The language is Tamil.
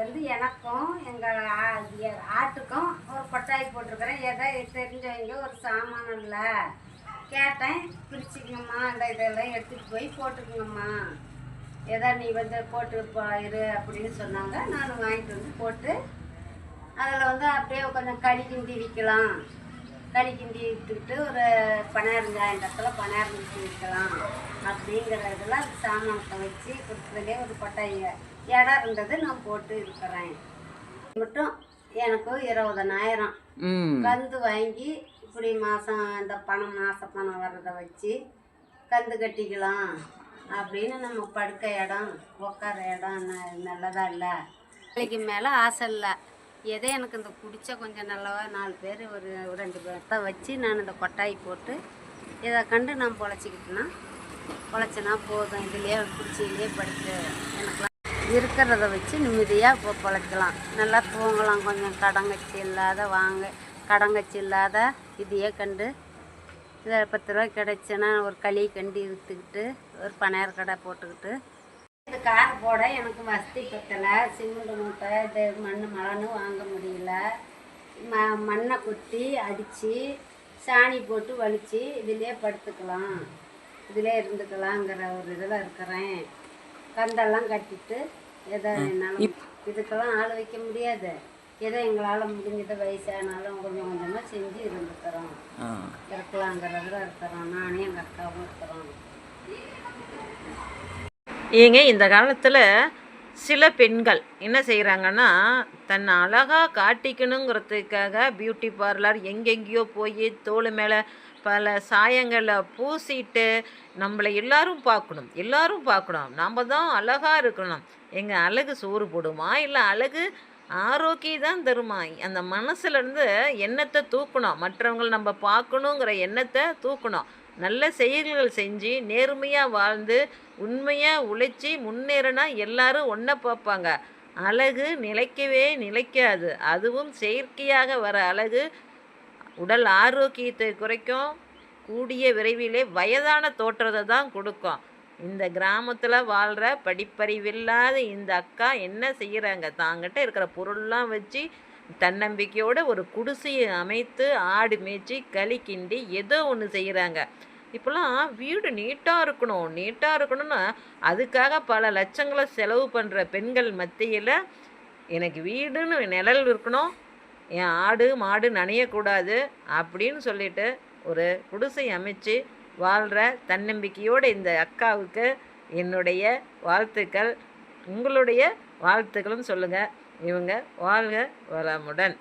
வந்து எனக்கும் எங்கள் ஆட்டுக்கும் ஒரு கொட்டாய் போட்டிருக்கிறேன். எதை தெரிஞ்சவங்க ஒரு சாமான் இல்லை. கேட்டேன் பிரிச்சுக்கணும்மா அந்த இதெல்லாம் எடுத்துகிட்டு போய் போட்டுக்கணும்மா ஏதோ நீ வந்து போட்டு இரு அப்படின்னு சொன்னாங்க. நான் வாங்கிட்டு வந்து போட்டு அதில் வந்து அப்படியே கொஞ்சம் கடி கிண்டி விற்கலாம். களி கிண்டி விற்றுக்கிட்டு ஒரு பன்னாயிரஞ்சாயிரம் இடத்துல பன்னாயிரம் விற்கலாம் அப்படிங்கிற இதெல்லாம் சாமானத்தை வச்சு கொடுத்ததுலேயே ஒரு கொட்டாய் இடம் இருந்தது நான் போட்டு இருக்கிறேன். மட்டும் எனக்கு இருபதனாயிரம். கந்து வாங்கி இப்படி மாதம் இந்த பணம் மாத பணம் வர்றதை வச்சு கந்து கட்டிக்கலாம். அப்படின்னு நம்ம படுக்க இடம் உட்கார இடம் ந- நல்லதா இல்லை. வேலைக்கு மேலே ஆசை இல்லை. ஏதோ எனக்கு இந்த பிடிச்ச கொஞ்சம் நல்லவா? நாலு பேர் ஒரு ரெண்டு பேர்த்த வச்சு நான் இந்த கொட்டாய் போட்டு இதை கண்டு நான் பொழைச்சிக்கிட்டேன்னா பொழைச்சினா போதும். இதுலேயே பிடிச்சிலேயே படுத்து எனக்குலாம் இருக்கிறத வச்சு நிம்மதியாக இப்போ பொழைக்கலாம். நல்லா தூங்கலாம். கொஞ்சம் கடங்கச்சி இல்லாத வாங்க கடங்கச்சி இல்லாத இதையே கண்டு இதை பத்து ரூபா கிடச்சுன்னா ஒரு களி கண்டு இழுத்துக்கிட்டு ஒரு பணியார் கடை போட்டுக்கிட்டு இது கார் போட எனக்கு வசதி பத்தலை. சிமெண்ட் மூட்டை இது மண் மலன்னு வாங்க முடியல. ம மண்ணை கொட்டி அடித்து சாணி போட்டு வலித்து இதிலே படுத்துக்கலாம். இதிலே இருந்துக்கலாங்கிற ஒரு இதில் இருக்கிறேன். கந்தெல்லாம் கட்டிட்டு எதை என்னால் இதுக்கெல்லாம் ஆள் வைக்க முடியாது. ஏதோ எங்களால் முடிஞ்சது வயசானாலும் கொஞ்சம் கொஞ்சமாக செஞ்சு இருந்துக்கிறோம். இருக்கலாங்கிறதுல இருக்கிறோம். நானே எங்கள் அக்காவும் இருக்கிறோம். ஏங்க இந்த காலத்தில் சில பெண்கள் என்ன செய்கிறாங்கன்னா தன்னை அழகாக காட்டிக்கணுங்கிறதுக்காக பியூட்டி பார்லர் எங்கெங்கேயோ போய் தோல் மேலே பல சாயங்களை பூசிட்டு நம்மளை எல்லாரும் பார்க்கணும் எல்லாரும் பார்க்கணும். நம்ம தான் அழகாக இருக்கணும். எங்கள் அழகு சோறு போடுமா? இல்லை அழகு ஆரோக்கியம் தான் தருமா? அந்த மனசுலேருந்து எண்ணத்தை தூக்கணும். மற்றவங்களை நம்ம பார்க்கணுங்கிற எண்ணத்தை தூக்கணும். நல்ல செயல்கள் செஞ்சு நேர்மையாக வாழ்ந்து உண்மையாக உழைச்சி முன்னேறினா எல்லாரும் ஒன்றை பார்ப்பாங்க. அழகு நிலைக்கவே நிலைக்காது. அதுவும் செயற்கையாக வர அழகு. உடல் ஆரோக்கியத்தை குறைக்கும். கூடிய விரைவிலே வயதான தோற்றத்தை தான் கொடுக்கும். இந்த கிராமத்தில் வாழ்கிற படிப்பறிவில்லாத இந்த அக்கா என்ன செய்கிறாங்க தாங்கிட்ட இருக்கிற பொருள்லாம் வச்சு தன்னம்பிக்கையோட ஒரு குடிசையை அமைத்து ஆடு மேய்ச்சி களி கிண்டி ஏதோ ஒன்று செய்கிறாங்க இப்போல்லாம் வீடு நீட்டாக இருக்கணும். நீட்டாக இருக்கணும்னா அதுக்காக பல லட்சங்களை செலவு பண்ணுற பெண்கள் மத்தியில் எனக்கு வீடுன்னு நிழல் இருக்கணும். என் ஆடு மாடு நனையக்கூடாது அப்படின்னு சொல்லிட்டு ஒரு குடிசை அமைச்சு வாழ்கிற தன்னம்பிக்கையோடு இந்த அக்காவுக்கு என்னுடைய வாழ்த்துக்கள். உங்களுடைய வாழ்த்துக்களும் சொல்லுங்கள் இவங்க வாழ்க வளமுடன்.